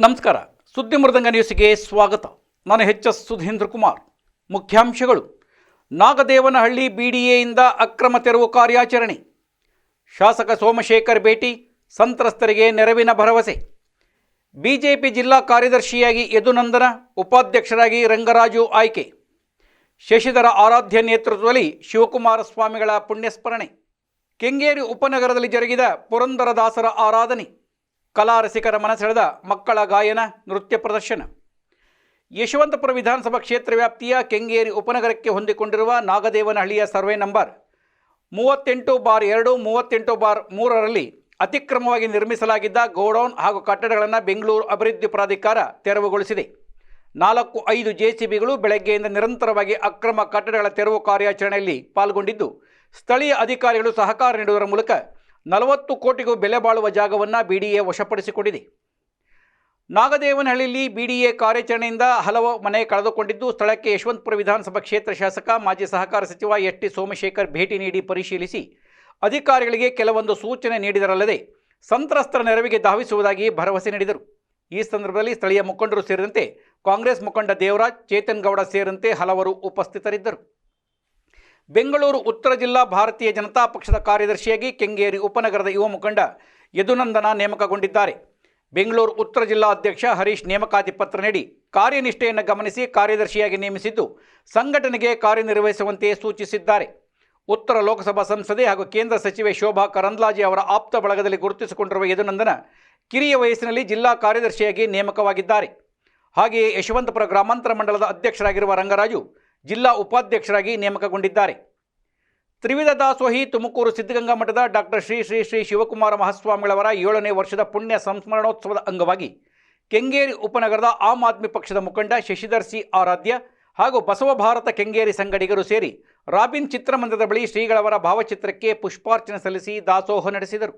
ನಮಸ್ಕಾರ. ಸುದ್ದಿ ಮೃದಂಗ ನ್ಯೂಸ್ಗೆ ಸ್ವಾಗತ. ನಾನು ಹೆಚ್ ಎಸ್ ಸುಧೀಂದ್ರ ಕುಮಾರ್. ಮುಖ್ಯಾಂಶಗಳು. ನಾಗದೇವನಹಳ್ಳಿ ಬಿಡಿಎಯಿಂದ ಅಕ್ರಮ ತೆರವು ಕಾರ್ಯಾಚರಣೆ. ಶಾಸಕ ಸೋಮಶೇಖರ್ ಭೇಟಿ, ಸಂತ್ರಸ್ತರಿಗೆ ನೆರವಿನ ಭರವಸೆ. ಬಿಜೆಪಿ ಜಿಲ್ಲಾ ಕಾರ್ಯದರ್ಶಿಯಾಗಿ ಯದುನಂದನ, ಉಪಾಧ್ಯಕ್ಷರಾಗಿ ರಂಗರಾಜು ಆಯ್ಕೆ. ಶಶಿಧರ ಆರಾಧ್ಯ ನೇತೃತ್ವದಲ್ಲಿ ಶಿವಕುಮಾರ ಸ್ವಾಮಿಗಳ ಪುಣ್ಯಸ್ಮರಣೆ. ಕೆಂಗೇರಿ ಉಪನಗರದಲ್ಲಿ ಜರುಗಿದ ಪುರಂದರದಾಸರ ಆರಾಧನೆ. ಕಲಾ ರಸಿಕರ ಮನಸೆಳೆದ ಮಕ್ಕಳ ಗಾಯನ, ನೃತ್ಯ ಪ್ರದರ್ಶನ. ಯಶವಂತಪುರ ವಿಧಾನಸಭಾ ಕ್ಷೇತ್ರ ವ್ಯಾಪ್ತಿಯ ಕೆಂಗೇರಿ ಉಪನಗರಕ್ಕೆ ಹೊಂದಿಕೊಂಡಿರುವ ನಾಗದೇವನಹಳ್ಳಿಯ ಸರ್ವೆ ನಂಬರ್ ಮೂವತ್ತೆಂಟು ಬಾರ್ ಎರಡು, ಮೂವತ್ತೆಂಟು ಬಾರ್ ಮೂರರಲ್ಲಿ ಅತಿಕ್ರಮವಾಗಿ ನಿರ್ಮಿಸಲಾಗಿದ್ದ ಗೋಡೌನ್ ಹಾಗೂ ಕಟ್ಟಡಗಳನ್ನು ಬೆಂಗಳೂರು ಅಭಿವೃದ್ಧಿ ಪ್ರಾಧಿಕಾರ ತೆರವುಗೊಳಿಸಿದೆ. ನಾಲ್ಕು, ಐದು ಜೆಸಿಬಿಗಳು ಬೆಳಗ್ಗೆಯಿಂದ ನಿರಂತರವಾಗಿ ಅಕ್ರಮ ಕಟ್ಟಡಗಳ ತೆರವು ಕಾರ್ಯಾಚರಣೆಯಲ್ಲಿ ಪಾಲ್ಗೊಂಡಿದ್ದು, ಸ್ಥಳೀಯ ಅಧಿಕಾರಿಗಳು ಸಹಕಾರ ನೀಡುವುದರ ಮೂಲಕ ನಲವತ್ತು ಕೋಟಿಗೂ ಬೆಲೆ ಬಾಳುವ ಜಾಗವನ್ನು ಬಿಡಿಎ ವಶಪಡಿಸಿಕೊಂಡಿದೆ. ನಾಗದೇವನಹಳ್ಳಿಯಲ್ಲಿ ಬಿಡಿಎ ಕಾರ್ಯಾಚರಣೆಯಿಂದ ಹಲವು ಮನೆ ಕಳೆದುಕೊಂಡಿದ್ದು, ಸ್ಥಳಕ್ಕೆ ಯಶವಂತಪುರ ವಿಧಾನಸಭಾ ಕ್ಷೇತ್ರ ಶಾಸಕ, ಮಾಜಿ ಸಹಕಾರ ಸಚಿವ ಎಸ್ ಟಿ ಸೋಮಶೇಖರ್ ಭೇಟಿ ನೀಡಿ ಪರಿಶೀಲಿಸಿ. ಅಧಿಕಾರಿಗಳಿಗೆ ಕೆಲವೊಂದು ಸೂಚನೆ ನೀಡಿದರಲ್ಲದೆ, ಸಂತ್ರಸ್ತರ ನೆರವಿಗೆ ಧಾವಿಸುವುದಾಗಿ ಭರವಸೆ ನೀಡಿದರು. ಈ ಸಂದರ್ಭದಲ್ಲಿ ಸ್ಥಳೀಯ ಮುಖಂಡರು ಸೇರಿದಂತೆ ಕಾಂಗ್ರೆಸ್ ಮುಖಂಡ ದೇವರಾಜ್, ಚೇತನ್ ಗೌಡ ಸೇರಿದಂತೆ ಹಲವರು ಉಪಸ್ಥಿತರಿದ್ದರು. ಬೆಂಗಳೂರು ಉತ್ತರ ಜಿಲ್ಲಾ ಭಾರತೀಯ ಜನತಾ ಪಕ್ಷದ ಕಾರ್ಯದರ್ಶಿಯಾಗಿ ಕೆಂಗೇರಿ ಉಪನಗರದ ಯುವ ಮುಖಂಡ ಯದುನಂದನ ನೇಮಕಗೊಂಡಿದ್ದಾರೆ. ಬೆಂಗಳೂರು ಉತ್ತರ ಜಿಲ್ಲಾ ಅಧ್ಯಕ್ಷ ಹರೀಶ್ ನೇಮಕಾತಿ ಪತ್ರ ನೀಡಿ ಕಾರ್ಯನಿಷ್ಠೆಯನ್ನು ಗಮನಿಸಿ ಕಾರ್ಯದರ್ಶಿಯಾಗಿ ನೇಮಿಸಿದ್ದು ಸಂಘಟನೆಗೆ ಕಾರ್ಯನಿರ್ವಹಿಸುವಂತೆ ಸೂಚಿಸಿದ್ದಾರೆ. ಉತ್ತರ ಲೋಕಸಭಾ ಸಂಸದೆ ಹಾಗೂ ಕೇಂದ್ರ ಸಚಿವೆ ಶೋಭಾ ಕರಂದ್ಲಾಜೆ ಅವರ ಆಪ್ತ ಬಳಗದಲ್ಲಿ ಗುರುತಿಸಿಕೊಂಡಿರುವ ಯದುನಂದನ ಕಿರಿಯ ವಯಸ್ಸಿನಲ್ಲಿ ಜಿಲ್ಲಾ ಕಾರ್ಯದರ್ಶಿಯಾಗಿ ನೇಮಕವಾಗಿದ್ದಾರೆ. ಹಾಗೆಯೇ ಯಶವಂತಪುರ ಗ್ರಾಮಾಂತರ ಮಂಡಲದ ಅಧ್ಯಕ್ಷರಾಗಿರುವ ರಂಗರಾಜು ಜಿಲ್ಲಾ ಉಪಾಧ್ಯಕ್ಷರಾಗಿ ನೇಮಕಗೊಂಡಿದ್ದಾರೆ. ತ್ರಿವಿಧ ದಾಸೋಹಿ ತುಮಕೂರು ಸಿದ್ಧಗಂಗಾ ಮಠದ ಡಾಕ್ಟರ್ ಶ್ರೀ ಶ್ರೀ ಶ್ರೀ ಶಿವಕುಮಾರ ಮಹಾಸ್ವಾಮಿಗಳವರ ಏಳನೇ ವರ್ಷದ ಪುಣ್ಯ ಸಂಸ್ಮರಣೋತ್ಸವದ ಅಂಗವಾಗಿ ಕೆಂಗೇರಿ ಉಪನಗರದ ಆಮ್ ಆದ್ಮಿ ಪಕ್ಷದ ಮುಖಂಡ ಶಶಿಧರ್ ಸಿ ಆರಾಧ್ಯ ಹಾಗೂ ಬಸವ ಭಾರತ ಕೆಂಗೇರಿ ಸಂಗಡಿಗರು ಸೇರಿ ರಾಬಿನ್ ಚಿತ್ರಮಂದಿರದ ಬಳಿ ಶ್ರೀಗಳವರ ಭಾವಚಿತ್ರಕ್ಕೆ ಪುಷ್ಪಾರ್ಚನೆ ಸಲ್ಲಿಸಿ ದಾಸೋಹ ನಡೆಸಿದರು.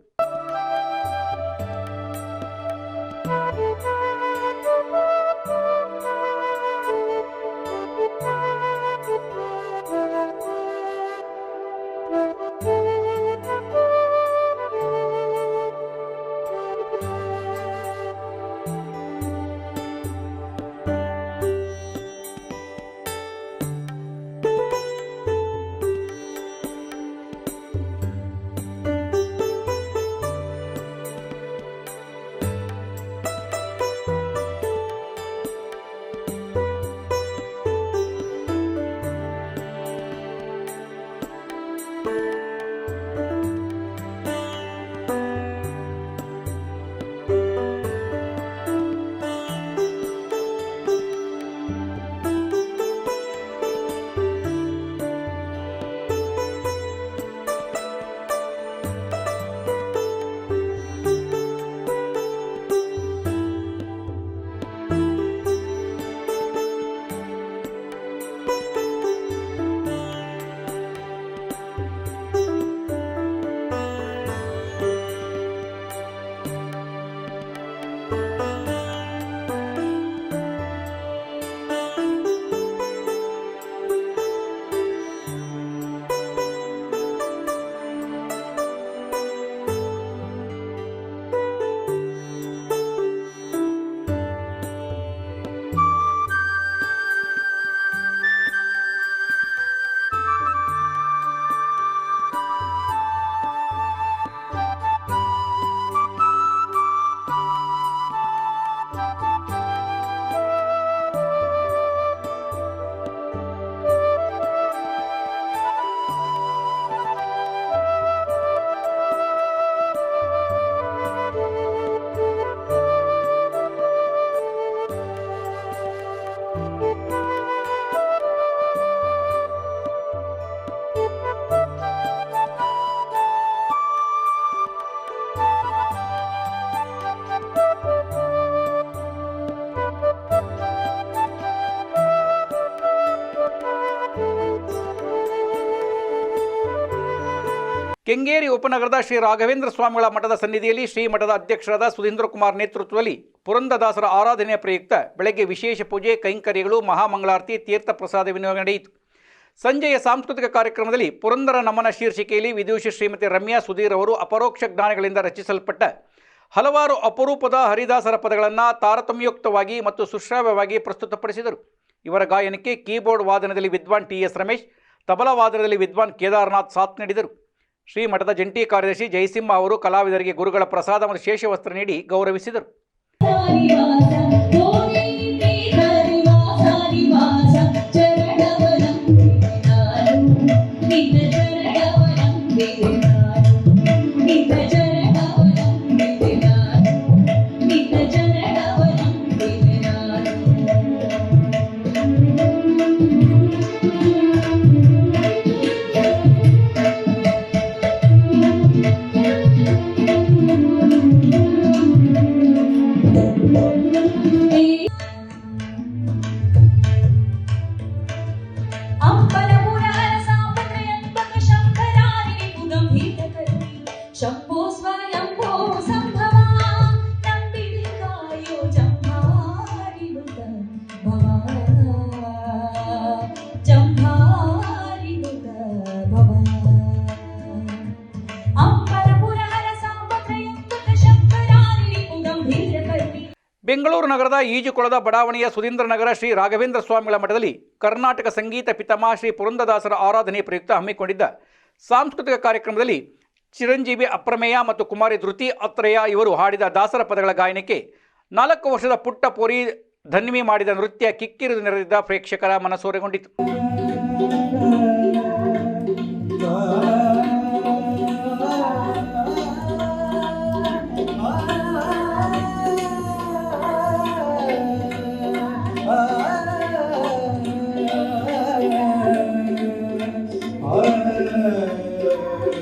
ಕೆಂಗೇರಿ ಉಪನಗರದ ಶ್ರೀ ರಾಘವೇಂದ್ರ ಸ್ವಾಮಿಗಳ ಮಠದ ಸನ್ನಿಧಿಯಲ್ಲಿ ಶ್ರೀ ಮಠದ ಅಧ್ಯಕ್ಷರಾದ ಸುಧೀಂದ್ರ ಕುಮಾರ್ ನೇತೃತ್ವದಲ್ಲಿ ಪುರಂದದಾಸರ ಆರಾಧನೆಯ ಪ್ರಯುಕ್ತ ಬೆಳಗ್ಗೆ ವಿಶೇಷ ಪೂಜೆ, ಕೈಂಕರ್ಯಗಳು, ಮಹಾಮಂಗಳಾರತಿ, ತೀರ್ಥ ಪ್ರಸಾದ ವಿನಿಯೋಗ ನಡೆಯಿತು. ಸಂಜೆಯ ಸಾಂಸ್ಕೃತಿಕ ಕಾರ್ಯಕ್ರಮದಲ್ಲಿ ಪುರಂದರ ನಮನ ಶೀರ್ಷಿಕೆಯಲ್ಲಿ ವಿದೂಷಿ ಶ್ರೀಮತಿ ರಮ್ಯಾ ಸುಧೀರ್ ಅವರು ಅಪರೋಕ್ಷ ಜ್ಞಾನಗಳಿಂದ ರಚಿಸಲ್ಪಟ್ಟ ಹಲವಾರು ಅಪರೂಪದ ಹರಿದಾಸರ ಪದಗಳನ್ನು ತಾರತಮ್ಯುಕ್ತವಾಗಿ ಮತ್ತು ಸುಶ್ರಾವ್ಯವಾಗಿ ಪ್ರಸ್ತುತಪಡಿಸಿದರು. ಇವರ ಗಾಯನಕ್ಕೆ ಕೀಬೋರ್ಡ್ ವಾದನದಲ್ಲಿ ವಿದ್ವಾನ್ ಟಿ ಎಸ್ ರಮೇಶ್, ತಬಲಾ ವಾದನದಲ್ಲಿ ವಿದ್ವಾನ್ ಕೇದಾರನಾಥ್ ಸಾಥ್ ನೀಡಿದರು. ಶ್ರೀಮಠದ ಜಂಟಿ ಕಾರ್ಯದರ್ಶಿ ಜಯಸಿಂಹ ಅವರು ಕಲಾವಿದರಿಗೆ ಗುರುಗಳ ಪ್ರಸಾದ ಮತ್ತು ಶೇಷವಸ್ತ್ರ ನೀಡಿ ಗೌರವಿಸಿದರು. ಬೆಂಗಳೂರು ನಗರದ ಈಜುಕೊಳದ ಬಡಾವಣೆಯ ಸುಧೀಂದ್ರನಗರ ಶ್ರೀ ರಾಘವೇಂದ್ರ ಸ್ವಾಮಿಗಳ ಮಠದಲ್ಲಿ ಕರ್ನಾಟಕ ಸಂಗೀತ ಪಿತಾಮಹ ಶ್ರೀ ಪುರಂದದಾಸರ ಆರಾಧನೆ ಪ್ರಯುಕ್ತ ಹಮ್ಮಿಕೊಂಡಿದ್ದ ಸಾಂಸ್ಕೃತಿಕ ಕಾರ್ಯಕ್ರಮದಲ್ಲಿ ಚಿರಂಜೀವಿ ಅಪ್ರಮೇಯ ಮತ್ತು ಕುಮಾರಿ ಧೃತಿ ಅತ್ರೇಯ ಇವರು ಹಾಡಿದ ದಾಸರ ಪದಗಳ ಗಾಯನಕ್ಕೆ ನಾಲ್ಕು ವರ್ಷದ ಪುಟ್ಟ ಪೋರಿ ಧನ್ವಿ ಮಾಡಿದ ನೃತ್ಯ ಕಿಕ್ಕಿರಿದು ನೆರೆದಿದ್ದ ಪ್ರೇಕ್ಷಕರ ಮನಸೂರೆಗೊಂಡಿತು.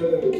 Amém.